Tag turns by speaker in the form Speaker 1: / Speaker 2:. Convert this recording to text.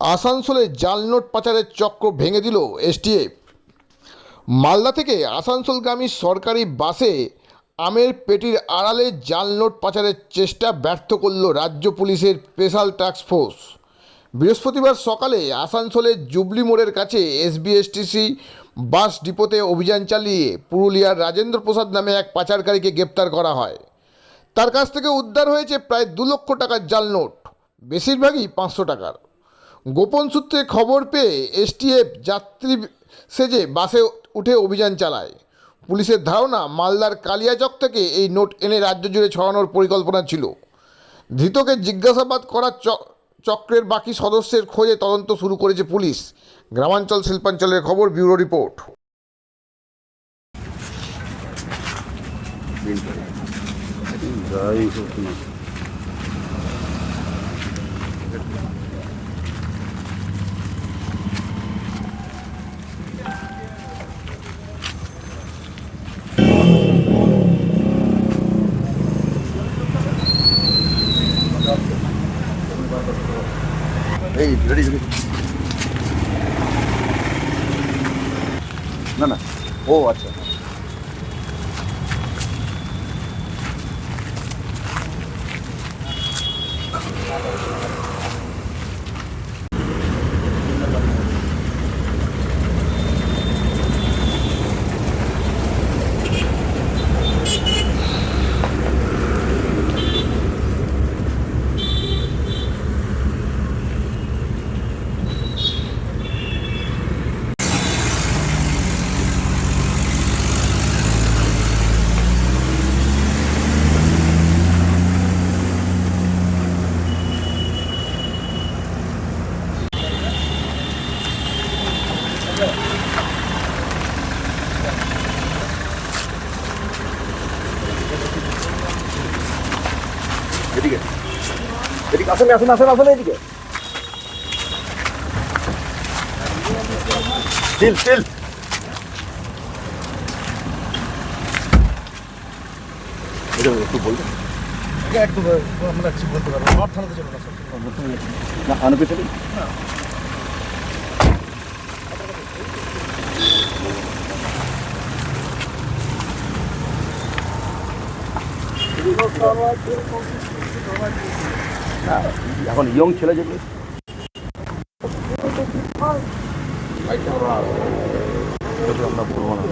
Speaker 1: আসানসোলে জাল নোট পাচারের চক্র ভেঙে দিল এসটিএফ। মালদা থেকে আসানসোলগামী সরকারি বাসে আমের পেটির আড়ালে জাল নোট পাচারের চেষ্টা ব্যর্থ করল রাজ্য পুলিশের স্পেশাল টাস্ক ফোর্স। বৃহস্পতিবার সকালে আসানসোলের জুবলি মোড়ের কাছে এসবিএসটিসি বাস ডিপোতে অভিযান চালিয়ে পুরুলিয়ার রাজেন্দ্র প্রসাদ নামে এক পাচারকারীকে গ্রেপ্তার করা হয়। তার কাছ থেকে উদ্ধার হয়েছে প্রায় দু লক্ষ টাকার জাল নোট, বেশিরভাগই পাঁচশো টাকার। গোপন সূত্রে খবর পেয়ে এসটিএফ যাত্রী সেজে বাসে উঠে অভিযান চালায়। পুলিশের ধারণা, মালদার কালিয়াচক থেকে এই নোট এনে রাজ্য জুড়ে ছড়ানোর পরিকল্পনা ছিল। ধৃতকে জিজ্ঞাসাবাদ করার চক্রের বাকি সদস্যের খোঁজে তদন্ত শুরু করেছে পুলিশ। গ্রামাঞ্চল শিল্পাঞ্চলের খবর, ব্যুরো রিপোর্ট।
Speaker 2: যাই হোক না এই রেডি রেডি। না না ও আচ্ছা। এদিকে। এদিকে আসেন আসেন আসেন আসেন এদিকে। চিল চিল এটা একটু বলবেন
Speaker 3: একটু আমরা কিছু বলতে পারব। আমার থানাতে চলো না
Speaker 2: না। না এখন ইয়ং ছেলে যাবে আমরা বলব না